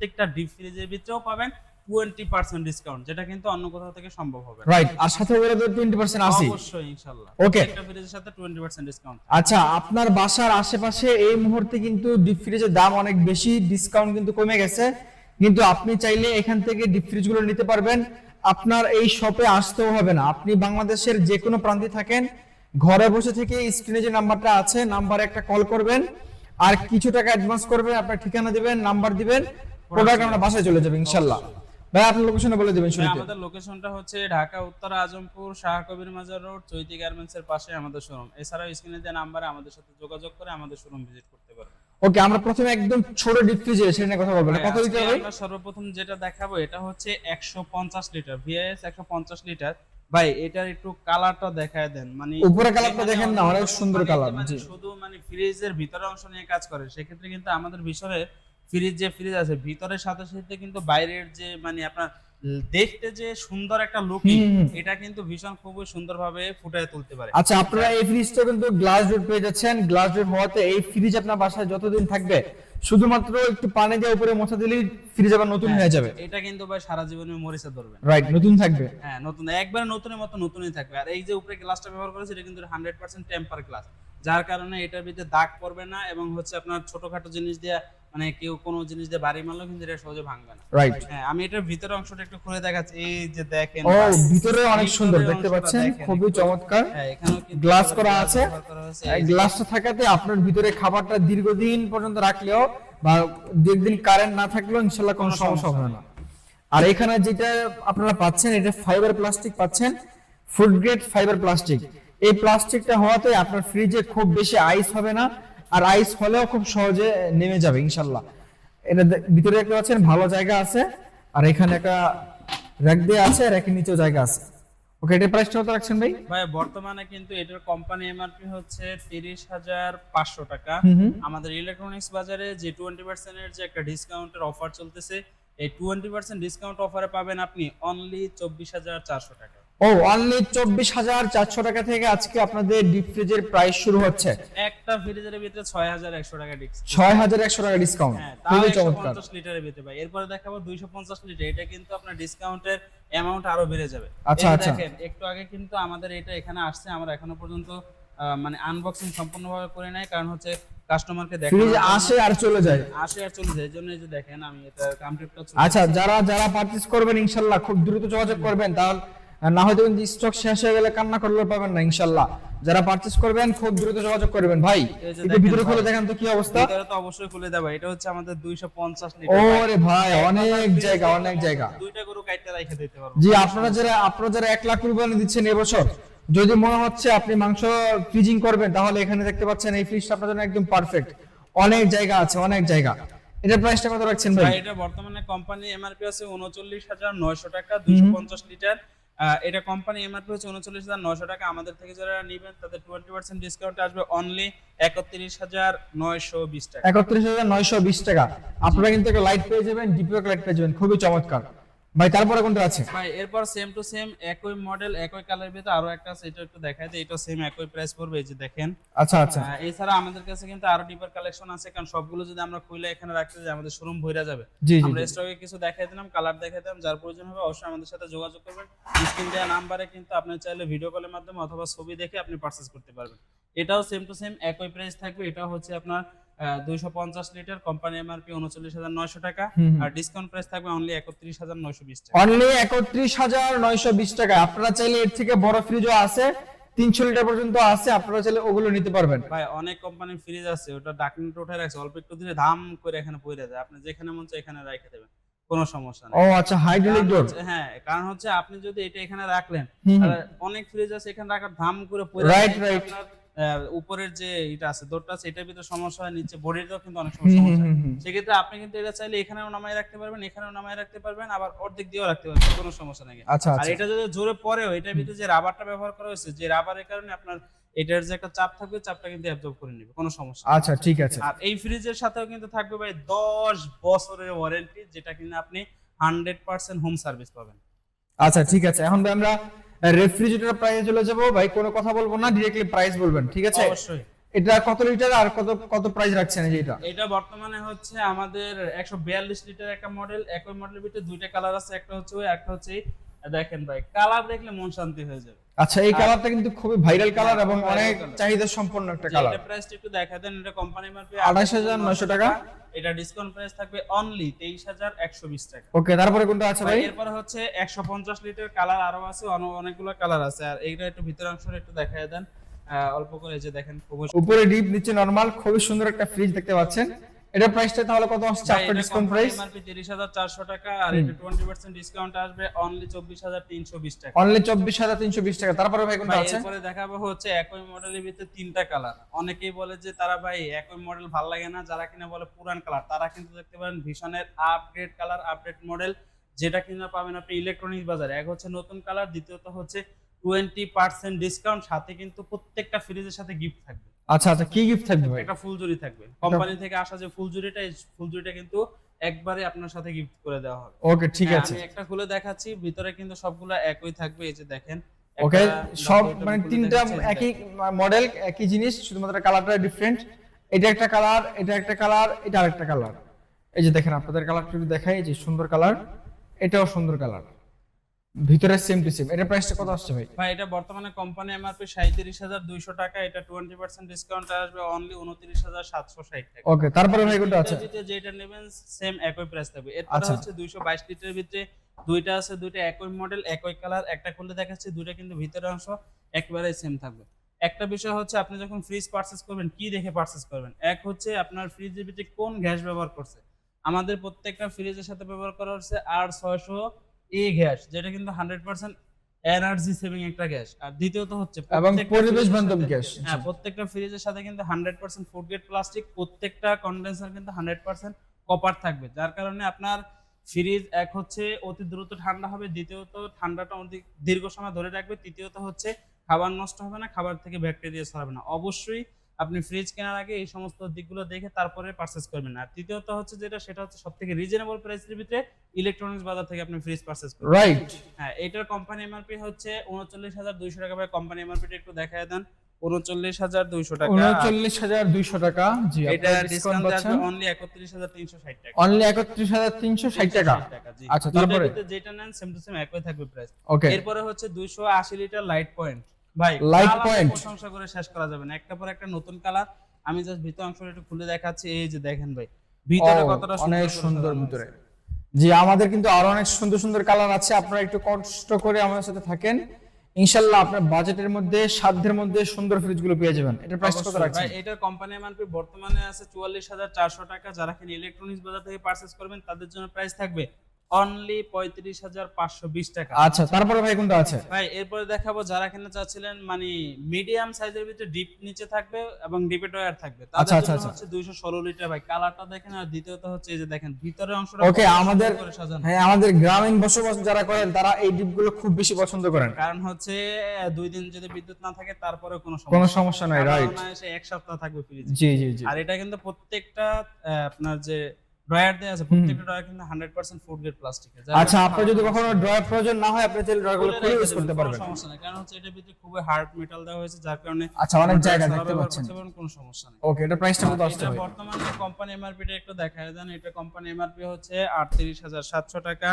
প্রত্যেকটা ডিপ ফ্রিজের ভিতরেও পাবেন টোয়েন্টি পার্সেন্ট ডিসকাউন্ট যেটা কিন্তু অন্য কোথাও থেকে সম্ভব হবে। রাইট আর সাথে বলে তো টোয়েন্টি পার্সেন্ট আছে অবশ্যই ইনশাল্লাহ Okay. একটা ফ্রিজের সাথে টোয়েন্টি পার্সেন্ট ডিসকাউন্ট আচ্ছা আপনার বাসার আশেপাশে এই মুহূর্তে কিন্তু ডিপ ফ্রিজের দাম অনেক বেশি ডিসকাউন্ট কিন্তু কমে গেছে। কিন্তু আপনি চাইলে এখান থেকে ডিপ ফ্রিজগুলো নিতে পারবেন। আপনার এই শপে আসতেও হবে না। আপনি বাংলাদেশের যে কোনো প্রান্তে থাকেন ঘরে বসে থেকে স্ক্রিনে যে নাম্বারটা আছে নাম্বারে একটা কল করবেন। আর কিছু টাকা অ্যাডভান্স করবেন আপনার ঠিকানা দিবেন নাম্বার দিবেন। প্রোডাক্ট আমরা বাসায় চলে যাবে ইনশাল্লাহ। ভাই আপনার লোকেশনে বলে দিবেন শুরুতে। আমাদের লোকেশনটা হচ্ছে ঢাকা উত্তর আজমপুর শাহ কবির মাজার রোড চৈতি গার্মেন্টস এর পাশে আমাদের শোরুম এছাড়াও স্ক্রিনে দেওয়া নাম্বারে আমাদের সাথে যোগাযোগ করে আমাদের শোরুম ভিজিট করতে পারবেন। ওকে আমরা প্রথমে একদম ছোট সেটা নিয়ে কথা বলব। কত লিটার ভাই? আমরা সর্বপ্রথম যেটা দেখাবো এটা হচ্ছে একশো পঞ্চাশ লিটার ভিআইএস একশো পঞ্চাশ লিটার ভাই এটার একটু কালারটা দেখায় দেন। মানে উপরে কালারটা দেখেন না, অনেক সুন্দর মানে কালার, মানে জি। শুধু মানে ফ্রিজের ভিতরের অংশ নিয়ে কাজ করে সেক্ষেত্রে কিন্তু আমাদের ভিতরে ফ্রিজ যে ফ্রিজ আছে ভিতরের সাথে সাথে কিন্তু বাইরের যে মানে আপনার দেখতে যে সুন্দর একটা লুকিং। এটা কিন্তু ভীষণ খুবই সুন্দরভাবে ফুটিয়ে তুলতে পারে। আচ্ছা আপনারা এই ফ্রিজটা কিন্তু গ্লাস ডোর পেয়ে যাচ্ছেন। গ্লাস ডোর হওয়াতে এই ফ্রিজ আপনার বাসায় যতদিন থাকবে শুধুমাত্র একটু পানি দিয়ে উপরে মোছা দিলেই ফ্রিজ আবার নতুন হয়ে যাবে। এটা কিন্তু ভাই সারা জীবনে মরিচা ধরবে রাইট নতুন থাকবে। হ্যাঁ নতুন একবার নতুনের মতো নতুনই থাকবে। আর এই যে উপরে গ্লাসটা ব্যবহার করেছে এটা কিন্তু হান্ড্রেড পার্সেন্ট টেম্পার গ্লাস যার কারণে এটার ভিতরে দাগ পড়বে না এবং হচ্ছে আপনার ছোটখাটো জিনিস দিয়ে মানে কেউ কোনো জিনিস দিয়ে বাড়ি মারলেও কিন্তু এটা সহজে ভাঙবে না। রাইট হ্যাঁ আমি এটার ভিতরের অংশটা একটু খুলে দেখাচ্ছি এই যে দেখেন ও ভিতরে অনেক সুন্দর দেখতে পাচ্ছেন? খুবই চমৎকার। হ্যাঁ গ্লাস করা আছে। ব্যবহার করা। এই গ্লাসটা থাকাতে আপনার ভিতরে খাবারটা দীর্ঘদিন পর্যন্ত রাখলেও বা দীর্ঘদিন কারেন্ট না থাকলেও ইনশাল্লাহ কোনো সমস্যা হবে না। আর এখানে যেটা আপনারা পাচ্ছেন এটা ফাইবার প্লাস্টিক পাচ্ছেন। ফুড গ্রেড ফাইবার প্লাস্টিক এই প্লাস্টিকটা হওয়াতে আপনার ফ্রিজে খুব বেশি আইস হবে না। আর আইস হলেও খুব সহজে নেমে যাবে ইনশাল্লাহ। এটা ভিতরে দেখতে পাচ্ছেন ভালো জায়গা আছে আর এখানে একটা র্যাক দিয়ে আছে র্যাকের নিচেও জায়গা আছে। ওকে এটা প্রাইসটা কত রাখছেন ভাই? ভাই বর্তমানে কিন্তু এটার কোম্পানি এমআরপি হচ্ছে তিরিশ হাজার পাঁচশো টাকা। হুম হুম। আমাদের ইলেকট্রনিক্স বাজারে যে টোয়েন্টি পার্সেন্টের যে একটা ডিসকাউন্টের অফার চলতেছে এই টোয়েন্টি পার্সেন্ট ডিসকাউন্ট অফারে পাবেন আপনি অনলি চব্বিশ হাজার চারশো টাকা। ও অনলি চব্বিশ হাজার চারশো টাকা থেকে আজকে আপনাদের ডিপ ফ্রিজের প্রাইস শুরু হচ্ছে। একটা ফ্রিজের ভিতরে ছয় হাজার একশো টাকা ডিসকাউন্ট ছয় হাজার একশো টাকা ডিসকাউন্ট হ্যাঁ খুবই চমৎকার। পঞ্চাশ লিটারের ভিতরে ভাই। এরপরে দেখাবো দুইশো পঞ্চাশ লিটার এটা কিন্তু আপনার ডিসকাউন্টের অ্যামাউন্ট আরও বেড়ে যাবে। আচ্ছা, আচ্ছা। একটু আগে কিন্তু আমাদের এটা এখানে আসছে। আমরা এখনও পর্যন্ত মানে আনবক্সিং সম্পূর্ণভাবে করে নাই। কারণ হচ্ছে কাস্টমারকে ফ্রিজ দেখানোর আসে আর চলে যায়। আসে আর চলে যায়। এই জন্য এই যে দেখেন আমি এটা কামপ্লিটটা আচ্ছা যারা যারা পারচেজ করবেন ইনশাল্লাহ খুব দ্রুত যোগাযোগ করবেন। তাহলে না হয়তো কিন্তু স্টক শেষ হয়ে গেলে কান্না করলে পাবেন না ইনশাল্লাহ। যারা পারচেজ করবেন খুব দ্রুত যোগাযোগ করবেন ভাই। এই যে ভিতরে খুলে দেখেন তো কি অবস্থা। ভিতরে তো অবশ্যই খুলে দেবো এটা হচ্ছে আমাদের দুইশো পঞ্চাশ লিটার ওরে ভাই অনেক জায়গা অনেক জায়গা। দুইটা গরু কাইটটা রেখে দিতে পারব। জি আপনারা যারা আপনারা যারা এক লাখ কুরবানি দিচ্ছেন এবছর যদি মনে হচ্ছে আপনি মাংস ফ্রিজিং করবেন তাহলে এখানে দেখতে পাচ্ছেন এই ফ্রিজটা আপনার জন্য একদম পারফেক্ট অনেক জায়গা আছে অনেক জায়গা। এটার প্রাইসটা কত রাখছেন ভাই? এটা বর্তমানে কোম্পানি এমআরপি আছে উনচল্লিশ হাজার নয়শো টাকা দুইশো পঞ্চাশ লিটার আহ, এটা কোম্পানি এমআরপি হচ্ছে উনচল্লিশ হাজার নয়শো টাকা। আমাদের থেকে যারা নেবেন, তাদের টোয়েন্টি পার্সেন্ট ডিসকাউন্ট আসবে অনলি একত্রিশ হাজার নয়শো বিশ টাকা। একত্রিশ হাজার নয়শো বিশ টাকা। আপনারা কিন্তু একটা লাইট পেয়ে যাবেন ডিপিও লাইট পেয়ে যাবেন। খুবই চমৎকার। ভাই তারপরে কোনটা আছে? ভাই এরপর সেম টু সেম একই মডেল একই কালার ভিতরে আরও একটা আছে এটা একটু দেখায় দিই এটা সেম একই প্রাইস পড়বে এই যে দেখেন। আচ্ছা আচ্ছা। এছাড়া আমাদের কাছে কিন্তু আরও ডিপার কালেকশন আছে কারণ সবগুলো যদি আমরা খুলে এখানে রাখতে যাই আমাদের শোরুম ভরে যাবে। আমরা স্টকে কিছু দেখাই দিলাম কালার দেখাই দিলাম যার প্রয়োজন হবে অবশ্যই আমাদের সাথে যোগাযোগ করবেন। স্ক্রিন দেওয়া নাম্বারে কিন্তু আপনি চাইলে ভিডিও কলের মাধ্যমে অথবা ছবি দেখে আপনি পারচেজ করতে পারবেন। এটাও সেম টু সেম একই প্রাইস থাকবে এটা হচ্ছে আপনার দুইশো পঞ্চাশ লিটার কোম্পানি এমআরপি উনচল্লিশ হাজার নয়শো টাকা। হুম, হুম। আর ডিসকাউন্ট প্রাইস থাকবে অনলি একত্রিশ হাজার নয়শো বিশ টাকা। অনলি একত্রিশ হাজার নয়শো বিশ টাকা। আপনারা চাইলে এর থেকে বড় ফ্রিজও আছে তিনশো লিটার পর্যন্ত আছে আপনারা চাইলে ওগুলো নিতে পারবেন। ভাই অনেক কোম্পানির ফ্রিজ আছে ওটা ডাকনিটা উঠে রাখছে অল্প একটু দিলে ধাম করে এখানে পড়ে যায়। আপনি যেখানে মন চায় এখানে রেখে দেবেন কোনো সমস্যা নেই। ও আচ্ছা হাইড্রোলিক ডোর হ্যাঁ কারণ হচ্ছে আপনি যদি এটা এখানে রাখলেন অনেক ফ্রিজ আছে এখানে রাখার ধাম করে পড়ে. আপনার, আহ, উপরের যে এটা আছে দোরটা আছে এটার ভিতরে সমস্যা হয় নিচে বডিটাও কিন্তু অনেক সময় সমস্যা হয়। সেক্ষেত্রে আপনি কিন্তু এটা চাইলে এখানেও নামায় রাখতে পারবেন এখানেও নামায় রাখতে পারবেন আবার অর্ধেক দিয়েও রাখতে পারবেন কোনো সমস্যা নেই। আচ্ছা আর আচ্ছা। এটা যদি জোরে পড়েও এটার ভিতরে যে রাবারটা ব্যবহার করা হয়েছে যে রাবারের কারণে আপনার এটার যে একটা চাপ থাকবে চাপটা কিন্তু অ্যাবজর্ব করে নেবে কোনো সমস্যা আচ্ছা ঠিক আছে। আর এই ফ্রিজের সাথেও কিন্তু থাকবে ভাই দশ বছরের ওয়ারেন্টি যেটা কিনা আপনি হান্ড্রেড পার্সেন্ট হোম সার্ভিস পাবেন। আচ্ছা ঠিক আছে। এখন ভাই আমরা রেফ্রিজারেটর প্রাইসে চলে যাব। ভাই কোনো কথা বলব না ডিরেক্টলি প্রাইস বলবেন ঠিক আছে? অবশ্যই। এটা কত লিটার আর কত কত প্রাইস রাখছেন এটা? এটা বর্তমানে হচ্ছে আমাদের একশো বিয়াল্লিশ লিটার একটা মডেল একই মডেলের ভিতরে দুইটা কালার আছে একটা হচ্ছে ওই একটা হচ্ছে এই। দেখেন ভাই কালার দেখলে মন শান্তি হয়ে যাবে। আচ্ছা এই কালারটা কিন্তু খুবই ভাইরাল কালার এবং অনেক চাহিদা সম্পন্ন একটা কালার এটা প্রাইসটা একটু দেখা দেন এটা কোম্পানি মার্কে 28,900 টাকা। এটা ডিসকাউন্ট প্রাইস থাকবে অনলি তেইশ হাজার একশো বিশ টাকা। ওকে তারপরে কোনটা আছে ভাই? এরপরে হচ্ছে একশো পঞ্চাশ লিটার কালার আরও আছে অনেকগুলো কালার আছে। আর এইটা একটু ভিতর অংশ একটু দেখায় দেন। অল্প করে যে দেখেন খুব উপরে ডিপ নিচে নরমাল খুবই সুন্দর একটা ফ্রিজ দেখতে পাচ্ছেন। এটা প্রাইসটা তাহলে কত আসছে আফটার ডিসকাউন্ট প্রাইস এমআরপি তিরিশ হাজার চারশো টাকা আর এটা টোয়েন্টি পার্সেন্ট ডিসকাউন্ট আসবে অনলি চব্বিশ হাজার তিনশো বিশ টাকা। অনলি চব্বিশ হাজার তিনশো বিশ টাকা। তারপরে ভাই কোনটা আছে? এরপরে দেখাবো হচ্ছে একই মডেলের ভিতরে তিনটা কালার অনেকেই বলে যে তারা ভাই একই মডেল ভালো লাগে না। যারা কিনা বলে পুরান কালার তারা কিন্তু দেখতে পারেন ভীষণের আপগ্রেড কালার আপডেট মডেল যেটা কিনা পাবেন আপনি ইলেকট্রনিক্স বাজারে। এক হচ্ছে নতুন কালার দ্বিতীয়ত হচ্ছে টোয়েন্টি পার্সেন্ট ডিসকাউন্ট সাথে কিন্তু প্রত্যেকটা ফ্রিজের সাথে গিফট থাকবে। আচ্ছা আচ্ছা কি গিফট থাকবে ভাই? একটা ফুলজুরি থাকবে। কোম্পানি থেকে আসা যে ফুলজুরিটা এই ফুলজুরিটা কিন্তু একবারে আপনার সাথে গিফট করে দেওয়া হবে। ওকে ঠিক হ্যাঁ, আছে। আমি একটা খুলে দেখাচ্ছি ভিতরে কিন্তু সবগুলো একই থাকবে এই যে দেখেন। ওকে সব মানে তিনটা একই মডেল একই জিনিস শুধুমাত্র কালারটা ডিফারেন্ট এটা একটা কালার এটা একটা কালার এটা আরেকটা কালার এই যে দেখেন আপনাদের কালারটা দেখাই এই যে সুন্দর কালার এটাও সুন্দর কালার ভিতরে সেম টু সেম এটা প্রাইসটা কত আসছে ভাই? ভাই এটা বর্তমানে কোম্পানি এমআরপি 37200 টাকা। এটা 20% ডিসকাউন্ট আসবে অনলি 29760 টাকা। ওকে তারপরে ভাই কোনটা আছে? যেটা নেবেন সেম একই প্রাইস থাকবে। এটা আচ্ছা। হচ্ছে 222 লিটারের ভিতরে দুইটা আছে দুইটা একই মডেল একই কালার একটা খুলে দেখাচ্ছে দুইটা কিন্তু ভিতরের অংশ একেবারে সেম থাকবে। একটা বিষয় হচ্ছে আপনি যখন ফ্রিজ পারচেজ করবেন কি দেখে পারচেজ করবেন? এক হচ্ছে আপনার ফ্রিজের ভিতরে কোন গ্যাস ব্যবহার করছে? আমাদের প্রত্যেকটা ফ্রিজের সাথে ব্যবহার করা হচ্ছে আর 600 ই গ্যাস যেটা কিন্তু হান্ড্রেড পার্সেন্ট এনার্জি সেভিং একটা গ্যাস। আর দ্বিতীয়ত হচ্ছে এবং পরিবেশ বান্ধব গ্যাস। হ্যাঁ প্রত্যেকটা ফ্রিজের সাথে কিন্তু hundred percent food grade plastic প্রত্যেকটা কন্ডেন্সার কিন্তু হান্ড্রেড পার্সেন্ট কপার থাকবে। যার কারণে আপনার ফ্রিজ এক হচ্ছে অতি দ্রুত ঠান্ডা হবে দ্বিতীয়ত ঠান্ডাটা অধিক দীর্ঘ সময় ধরে রাখবে তৃতীয়ত হচ্ছে খাবার নষ্ট হবে না খাবার থেকে ব্যাকটেরিয়া ছড়াবে না। অবশ্যই আপনি ফ্রিজ কেনার আগে এই সমস্ত দিকগুলো দেখে তারপরে পারচেস করবেন। আর তৃতীয়ত হচ্ছে যেটা সেটা হচ্ছে সব থেকে রিজনেবল প্রাইসের ভিতরে ইলেকট্রনিক্স বাজার থেকে আপনি ফ্রিজ পারচেস করবেন। রাইট হ্যাঁ এটার কোম্পানি এমআরপি হচ্ছে উনচল্লিশ হাজার দুইশো টাকা। ভাই কোম্পানি এমআরপিটা একটু দেখায় দেন। উনচল্লিশ হাজার দুইশো টাকা। উনচল্লিশ হাজার দুইশো টাকা। জি এটা ডিসকাউন্ট পাচ্ছেন। অনলি একত্রিশ হাজার তিনশো ষাট টাকা। অনলি একত্রিশ হাজার তিনশো ষাট টাকা। আচ্ছা, তারপরে? যেটা নেন সেম টু সেম একই থাকবে প্রাইস ওকে এরপরে হচ্ছে দুইশো আশি লিটার লাইট পয়েন্ট ভাই point। প্রশংসা করে শেষ করা যাবে না। একটা পর একটা নতুন কালার। আমি জাস্ট ভিতর অংশটা একটু খুলে দেখাচ্ছি। এই যে দেখেন ভাই ভিতরে কতটা অনেক সুন্দর ভিতরে। জি আমাদের কিন্তু আরও অনেক সুন্দর সুন্দর কালার আছে। আপনারা একটু কষ্ট করে আমাদের সাথে থাকেন। ইনশাল্লাহ আপনার বাজেটের মধ্যে সাধ্যের মধ্যে সুন্দর ফ্রিজগুলো পেয়ে যাবেন। এটার প্রাইস কত রাখছেন? ভাই, এটার কোম্পানি এমআরপি বর্তমানে আছে চুয়াল্লিশ হাজার চারশো টাকা। যারা কিনা ইলেকট্রনিক্স বাজার থেকে পারচেস করবেন তাদের জন্য প্রাইস থাকবে অনলি পঁয়ত্রিশ হাজার পাঁচশো বিশ টাকা। আচ্ছা তারপরে ভাই কোনটা আছে? ভাই এরপরে দেখাবো যারা কিনা চাচ্ছিলেন মানে মিডিয়াম সাইজের ভিতরে ডিপ নিচে থাকবে এবং ডিপে থাকবে। আচ্ছা, আচ্ছা, আচ্ছা। হচ্ছে 216 লিটার ভাই। কালারটা দেখেন আর দ্বিতীয়ত হচ্ছে এই যে দেখেন ভিতরের অংশটা ওকে আমাদের। হ্যাঁ আমাদের গ্রামীণ বসবাস যারা করেন তারা এই ডিপগুলো খুব বেশি পছন্দ করেন। কারণ হচ্ছে দুই দিন যদি বিদ্যুৎ না থাকে তারপরে কোনো কোনো সমস্যা সমস্যা নাই রাইট এক সপ্তাহ থাকবে ফ্রিজ জি জি জি। আর এটা কিন্তু প্রত্যেকটা আপনার যে ড্রয়ার দেয়া আছে প্রত্যেকটা ড্রয়ার কিন্তু 100% ফুড গ্রেড প্লাস্টিকের আচ্ছা আপনার যদি কখনো ড্রয়ার প্রয়োজন না হয় আপনি চাইলে ড্রয়ারগুলো খুলে ইউজ করতে পারবেন। সমস্যা নেই কারণ হচ্ছে এটার ভিতরে খুবই হার্ড মেটাল দেওয়া হয়েছে যার কারণে আচ্ছা অনেক জায়গা দেখতে পাচ্ছেন। কোনো সমস্যা নেই। ওকে এটা প্রাইসটা কত আসছে এটা বর্তমানে কোম্পানি এমআরপি টা একটু দেখায় দেন এটা কোম্পানি এমআরপি হচ্ছে 38700 টাকা।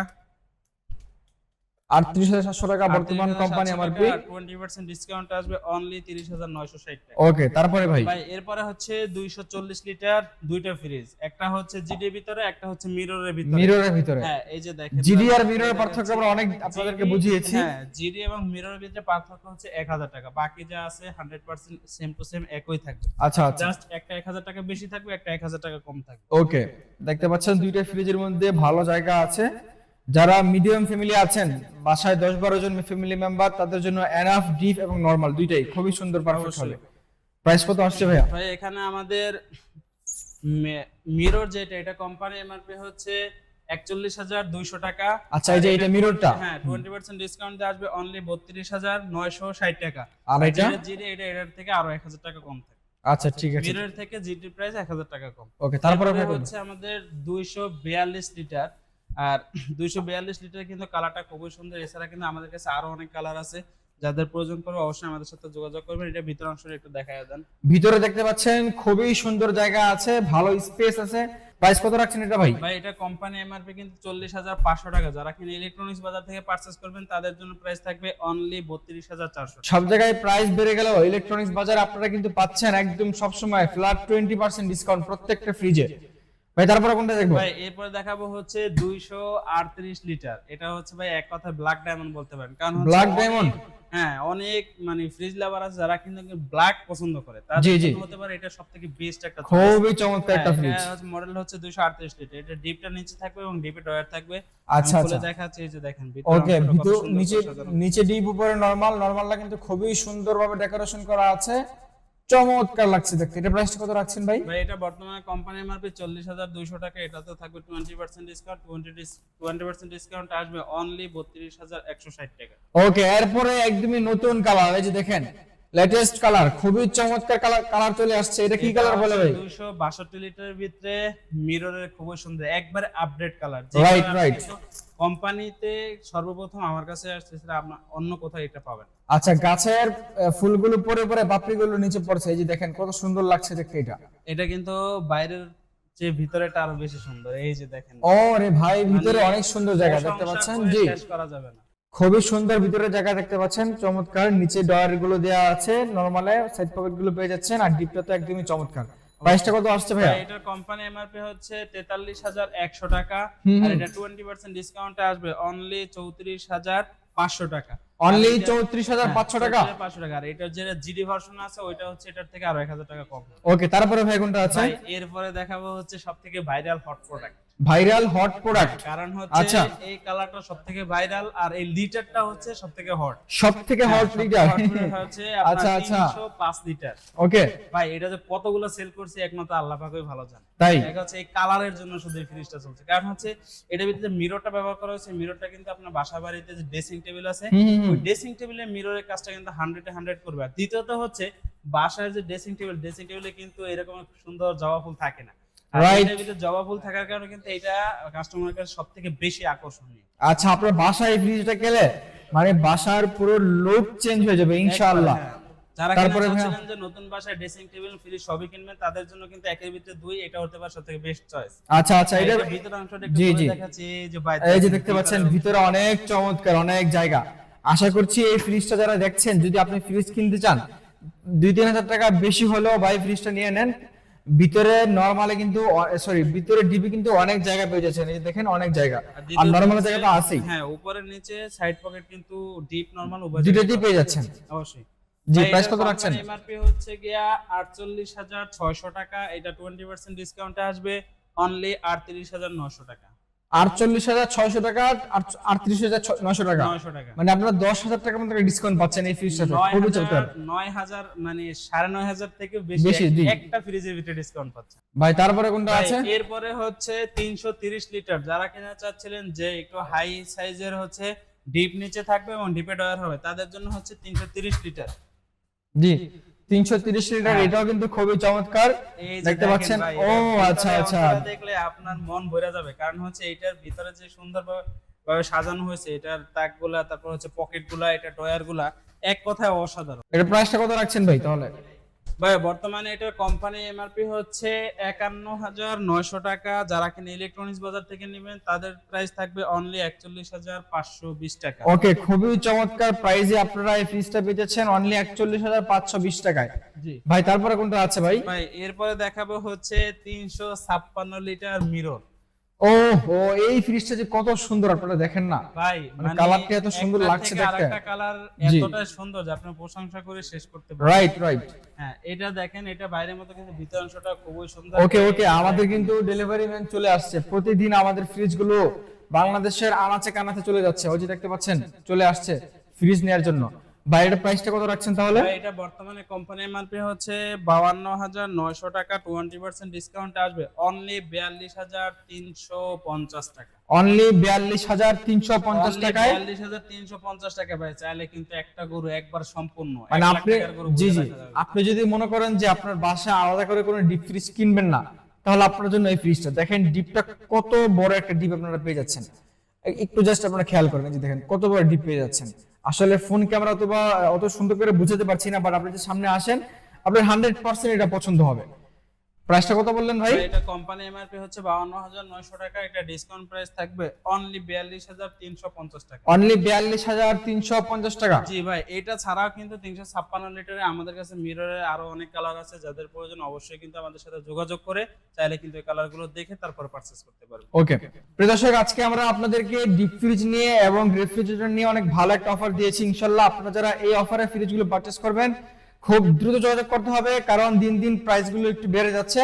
আটত্রিশ হাজার সাতশো টাকা বর্তমান কোম্পানি এমআরপি 20% ডিসকাউন্ট আসবে অনলি 30960 টাকা। ওকে তারপরে ভাই? ভাই এরপরে হচ্ছে 240 লিটার দুইটা ফ্রিজ একটা হচ্ছে জিডি ভিতরে একটা হচ্ছে মিররের ভিতরে। মিররের ভিতরে? হ্যাঁ এই যে দেখেন জিডি আর মিররের পার্থক্য আমরা অনেক আপনাদেরকে বুঝিয়েছি। হ্যাঁ জিডি এবং মিররের ভিতরে পার্থক্য হচ্ছে 1000 টাকা। বাকি যা আছে 100% সেম টু সেম একই থাকবে। আচ্ছা আচ্ছা। জাস্ট একটা 1000 টাকা বেশি থাকবে একটা 1000 টাকা কম থাকবে। ওকে দেখতে পাচ্ছেন দুইটা ফ্রিজের মধ্যে ভালো জায়গা আছে। যারা মিডিয়াম ফ্যামিলি আছেন বাসায় দশ বারো জন ফ্যামিলি মেম্বার তাদের জন্য এনাফ ডিপ এবং নরমাল দুইটাই। খুবই সুন্দর পারফেক্ট হবে। প্রাইস কত আসছে ভাইয়া? ভাই এখানে আমাদের মিরর যেটা এটা কোম্পানি এমআরপি হচ্ছে একচল্লিশ হাজার দুইশো টাকা। আচ্ছা এই যে এটা মিররটা হ্যাঁ টোয়েন্টি পার্সেন্ট ডিসকাউন্ট দিয়ে আসবে অনলি বত্রিশ হাজার নয়শো ষাট টাকা। আর এটা? জিডি এটা এটার থেকে আরও এক হাজার টাকা কম থাকে। আচ্ছা ঠিক আছে। মিরর থেকে জিডি প্রাইস এক হাজার টাকা কম। ওকে তারপরে হচ্ছে আমাদের দুইশো বিয়াল্লিশ লিটার আর দুইশো বিয়াল্লিশ লিটার কিন্তু কালারটা খুবই সুন্দর। এছাড়া কিন্তু আমাদের কাছে আরও অনেক কালার আছে। যাদের প্রয়োজন করবে অবশ্যই আমাদের সাথে যোগাযোগ করবেন। এটা ভিতর অংশটা একটু দেখা দেন। ভিতরে দেখতে পাচ্ছেন খুবই সুন্দর জায়গা আছে ভালো স্পেস আছে। প্রাইস কত রাখছেন এটা ভাই? ভাই এটা কোম্পানি এমআরপি কিন্তু চল্লিশ হাজার পাঁচশো টাকা। যারা কিনা ইলেকট্রনিক্স বাজার থেকে পারচেস করবেন তাদের জন্য প্রাইস থাকবে অনলি বত্রিশ হাজার চারশো সব জায়গায় প্রাইস বেড়ে গেল ইলেকট্রনিক্স বাজার আপনারা কিন্তু পাচ্ছেন একদম সবসময় ফ্ল্যাট টোয়েন্টি পার্সেন্ট ডিসকাউন্ট প্রত্যেকটা ফ্রিজে ভাই তারপরে কোনটা দেখব? ভাই এরপরে দেখাবো হচ্ছে দুইশো আটত্রিশ লিটার। এটা হচ্ছে ভাই এক কথায় ব্ল্যাক ডায়মন্ড বলতে পারেন। কারণ অনেক- diamond? হ্যাঁ অনেক মানে ফ্রিজ লাভার আছে যারা কিন্তু ব্ল্যাক পছন্দ করে। জি। জন্য হতে পারে এটা সবথেকে বেস্ট একটা খুবই চমৎকার একটা হ্যাঁ, ফ্রিজ মডেল হচ্ছে দুইশো আটত্রিশ লিটার। এটা ডিপটা নিচে থাকবে এবং ডিপে ডয়ার থাকবে। আচ্ছা আচ্ছা। দেখাচ্ছি এই যে দেখেন ওকে নিচে নিচে ডিপ উপরে নরমাল নরমালটা কিন্তু খুবই সুন্দরভাবে ডেকোরেশন করা আছে। চমৎকার লাগছে দেখতে। এটা প্রাইসটা কত রাখছেন ভাই? ভাই এটা বর্তমানে কোম্পানি এমআরপি চল্লিশ হাজার দুইশো টাকা। এটাতে থাকবে twenty percent discount twenty twenty percent discount আসবে অনলি বত্রিশ হাজার একশো ষাট টাকা। ওকে এরপরে একদমই নতুন কালার এই যে দেখেন লেটেস্ট কালার খুবই চমৎকার কালার কালার চলে আসছে। এটা কি কালার বলে ভাই? দুইশো বাষট্টি লিটারের ভিতরে মিররের খুবই সুন্দর একবারে আপডেট কালার Right, right. কোম্পানিতে সর্বপ্রথম আমার কাছে আসছে অন্য কোথাও এটা পাবেন। আচ্ছা গাছের ফুলগুলো পরে পরে পাপড়িগুলো নিচে পড়ছে। এই যে দেখেন কত সুন্দর লাগছে দেখতে এটা। এটা কিন্তু বাইরের যে ভিতরেটা আরও বেশি সুন্দর। এই যে দেখেন। ও রে ভাই ভিতরে মানে অনেক সুন্দর জায়গা দেখতে পাচ্ছেন? জি। শেষ করা যাবে না। খুবই সুন্দর ভিতরে জায়গা দেখতে পাচ্ছেন। চমৎকার নিচে ডয়ারগুলো দেওয়া আছে। নরমালে সাইড পকেটগুলো পেয়ে যাচ্ছেন আর ডিপটা তো একদমই চমৎকার। প্রাইসটা কত আসছে ভাই, এটার কোম্পানি এমআরপি হচ্ছে তেতাল্লিশ হাজার একশো টাকা। আর এটা টোয়েন্টি পার্সেন্ট ডিসকাউন্টে আসবে। অনলি চৌত্রিশ হাজার পাঁচশো টাকা। অনলি চৌত্রিশ হাজার পাঁচশো টাকা? হ্যাঁ, পাঁচশো টাকা। আর এটার যেটা জিডি ভার্সন আছে ওইটা হচ্ছে এটার থেকে আরও এক হাজার টাকা কম। ওকে তারপরে ভাই কোনটা আছে? এরপরে দেখাবো হচ্ছে সব থেকে viral hot product viral hot product. কারণ আচ্ছা। হচ্ছে এই কালারটা সব থেকে ভাইরাল আর এই লিটারটা হচ্ছে সব থেকে হট সব থেকে হট লিটার হচ্ছে আচ্ছা, আচ্ছা আচ্ছা। আচ্ছা পাঁচ লিটার। ওকে। ভাই এটা যে কতগুলো সেল করছে একমাত্র আল্লাহ পাকই ভালো জানে। তাই? দেখা যাচ্ছে এই কালারের জন্য শুধু এই ফ্রিজটা চলছে। কারণ হচ্ছে এটার ভিতরে মিররটা ব্যবহার করা হয়েছে। মিররটা কিন্তু আপনার বাসা বাড়িতে যে ড্রেসিং টেবিল আছে। ওই ড্রেসিং টেবিলে মিররের কাজটা কিন্তু হান্ড্রেডে হান্ড্রেড করবে। আর দ্বিতীয়ত হচ্ছে বাসার যে ড্রেসিং টেবিল ড্রেসিং টেবিলে কিন্তু এরকম সুন্দর জবা ফুল থাকে না। জবা ফুল থাকার কারণে কিন্তু এটা কাস্টমারের কাছে সব থেকে বেশি আকর্ষণীয়। আচ্ছা আপনার বাসায় এই ফ্রিজটা গেলে মানে বাসার পুরো লুক চেঞ্জ হয়ে যাবে ইনশাআল্লাহ। হ্যাঁ। যারা তারপরে তারপরে যে নতুন বাসায় ড্রেসিং টেবিল ফ্রিজ সবই কিনবেন তাদের জন্য কিন্তু একের ভিতরে দুই এটা হতে পারে সবথেকে বেস্ট চয়েস আচ্ছা আচ্ছা এটা ভিতর অংশটা একটু। দেখাচ্ছি এই যে বাইরে এই যে দেখতে পাচ্ছেন ভিতরে অনেক চমৎকার অনেক জায়গা। আশা করছি এই ফ্রিজটা যারা দেখছেন যদি আপনি ফ্রিজ কিনতে চান দুই তিন হাজার টাকা বেশি হলেও ভাই ফ্রিজটা নিয়ে নেন। ভিতরে নরমালে কিন্তু সরি ভিতরে ডিবি কিন্তু অনেক জায়গা পেয়ে যাচ্ছে এই দেখেন অনেক জায়গা। আর নর্মাল জায়গা তো আছেই। হ্যাঁ উপরে নিচে সাইড পকেট কিন্তু ডিপ নর্মাল উভয় দুইটাতেই পেয়ে যাচ্ছেন। অবশ্যই। জি প্রাইস কত রাখছেন? এমআরপি হচ্ছে গিয়া আটচল্লিশ হাজার ছয়শো টাকা এটা টোয়েন্টি পার্সেন্ট ডিসকাউন্টে আসবে অনলি আটত্রিশ হাজার নশো টাকা। আটচল্লিশ হাজার ছয়শো টাকা আটত্রিশ হাজার নয়শো টাকা। টাকা। মানে আপনারা দশ হাজার টাকার মতো ডিসকাউন্ট পাচ্ছেন এই ফ্রিজটাতে নয় খুবই হাজার চমৎকার। নয় হাজার মানে সাড়ে নয় হাজার থেকে বেশি। একটা ফ্রিজের ভিতরে ডিসকাউন্ট পাচ্ছে ভাই তারপরে কোনটা আছে? এরপরে হচ্ছে তিনশো তিরিশ লিটার। যারা কিনা চাচ্ছিলেন যে একটু হাই সাইজের হচ্ছে ডিপ নিচে থাকবে এবং ডিপে ডয়ার হবে তাদের জন্য হচ্ছে তিনশো তিরিশ লিটার। জি। তিনশো তিরিশ লিটার হ্যাঁ। এটাও কিন্তু খুবই চমৎকার। দেখতে পাচ্ছেন? ও আচ্ছা আচ্ছা। দেখলে আপনার মন ভরে যাবে। কারণ হচ্ছে এটার ভিতরে যে সুন্দর ভাবে সাজানো হয়েছে এটার তাকগুলা তারপর হচ্ছে পকেটগুলা এটা ডয়ারগুলা এক কথায় অসাধারণ। এটা প্রাইসটা কত রাখছেন ভাই তাহলে? ভাই বর্তমানে এটার কোম্পানি এমআরপি হচ্ছে একান্ন হাজার নয়শো টাকা। যারা কিনা ইলেকট্রনিক্স বাজার থেকে নেবেন তাদের প্রাইস থাকবে অনলি একচল্লিশ হাজার পাঁচশো বিশ টাকা। ওকে খুবই চমৎকার প্রাইসে আপনারা এই ফ্রিজটা পেয়েছেন অনলি একচল্লিশ হাজার পাঁচশো বিশ টাকায়। জি। ভাই তারপরে কোনটা আছে ভাই? ভাই এরপরে দেখাবো হচ্ছে তিনশো ছাপ্পান্ন লিটার মিরর ও এই ফ্রিজটা যে কত সুন্দর আপনারা দেখেন না। ভাই মানে কালারটা এত সুন্দর লাগছে দেখতে। আরেকটা কালার এতটা সুন্দর যে আপনি প্রশংসা করে শেষ করতে রাইট রাইট হ্যাঁ এটা দেখেন এটা বাইরের মতো কিন্তু ভিতর অংশটা খুবই সুন্দর। ওকে ওকে আমাদের কিন্তু ডেলিভারি ম্যান চলে আসছে। প্রতিদিন আমাদের ফ্রিজগুলো বাংলাদেশের আনাচে কানাচে চলে যাচ্ছে। ওই যে দেখতে পাচ্ছেন চলে আসছে ফ্রিজ নেওয়ার জন্য। বাইরের প্রাইসটা কত রাখছেন তাহলে? এটা বর্তমানে কোম্পানি এমআরপি হচ্ছে বাউান্ন হাজার নয়শো টাকা টোয়েন্টি পার্সেন্ট ডিসকাউন্ট আসবে। অনলি বিয়াল্লিশ হাজার তিনশো পঞ্চাশ টাকা। অনলি বিয়াল্লিশ হাজার তিনশো পঞ্চাশ টাকায়? বিয়াল্লিশ হাজার তিনশো পঞ্চাশ টাকা ভাই চাইলে কিন্তু একটা গরু একবার সম্পূর্ণ মানে আপনি জি জি। আপনি যদি মনে করেন যে আপনার বাসায় আলাদা করে কোনো ডিপ ফ্রিজ কিনবেন না তাহলে আপনার জন্য এই ফ্রিজটা দেখেন ডিপটা কত বড় একটা ডিপ আপনারা পেয়ে যাচ্ছেন। একটু জাস্ট আপনারা খেয়াল করেন এই যে দেখেন কত বড় ডিপ পেয়ে যাচ্ছেন। আসলে ফোন ক্যামেরা অথবা, অত সুন্দর করে বুঝাতে পারছি না বাট আপনি যে সামনে আসেন, আপনার হান্ড্রেড পার্সেন্ট এটা পছন্দ হবে। প্রাইসটা কত বললেন ভাই? এটা কোম্পানি এমআরপি হচ্ছে বাউন্ন হাজার নয়শো টাকা। এটা ডিসকাউন্ট প্রাইস থাকবে অনলি বিয়াল্লিশ হাজার তিনশো পঞ্চাশ টাকা। অনলি বিয়াল্লিশ হাজার তিনশো পঞ্চাশ টাকা? জি ভাই এটা ছাড়াও কিন্তু তিনশো ছাপ্পান্ন লিটারে আমাদের কাছে মিররের আরও অনেক কালার আছে। যাদের প্রয়োজন অবশ্যই কিন্তু আমাদের সাথে যোগাযোগ করে চাইলে কিন্তু এই কালারগুলো দেখে তারপর পারচেস করতে পারবে ওকে প্রিয় দর্শক আজকে আমরা আপনাদেরকে ডিপ ফ্রিজ নিয়ে এবং রেফ্রিজারেটর নিয়ে অনেক ভালো একটা অফার দিয়েছি। ইনশাল্লাহ আপনারা যারা এই অফারে ফ্রিজগুলো পারচেস করবেন খুব দ্রুত যোগাযোগ করতে হবে কারণ দিন দিন প্রাইসগুলো একটু বেড়ে যাচ্ছে।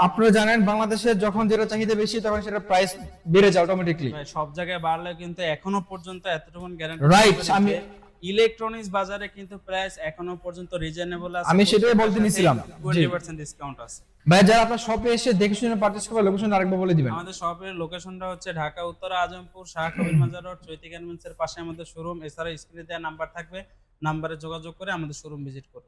আপনারা জানেন বাংলাদেশে যখন যেটা চাহিদা বেশি তখন সেটা প্রাইস বেড়ে যায় অটোমেটিকলি সব জায়গায় বাড়লে কিন্তু এখনও পর্যন্ত এতটুকু গ্যারান্টি Right, আমি- ইলেকট্রনিক্স বাজারে কিন্তু প্রাইস এখনও পর্যন্ত রিজনেবল আছে। আমি সেটাই বলতে নিছিলাম। 20% ডিসকাউন্ট আছে। ভাই যারা আপনার শপে এসে দেখে শুনে পারচেস করবে লোকেশন আরেকবার বলে দিবেন। আমাদের শপের লোকেশনটা হচ্ছে ঢাকা উত্তর আজমপুর শাহ কবির মাজার রোড চৈতি গার্মেন্টস এর পাশে আমাদের শোরুম এছাড়া স্ক্রিনে দেওয়া নাম্বার থাকবে। নাম্বারে যোগাযোগ করে আমাদের শোরুম ভিজিট করবেন।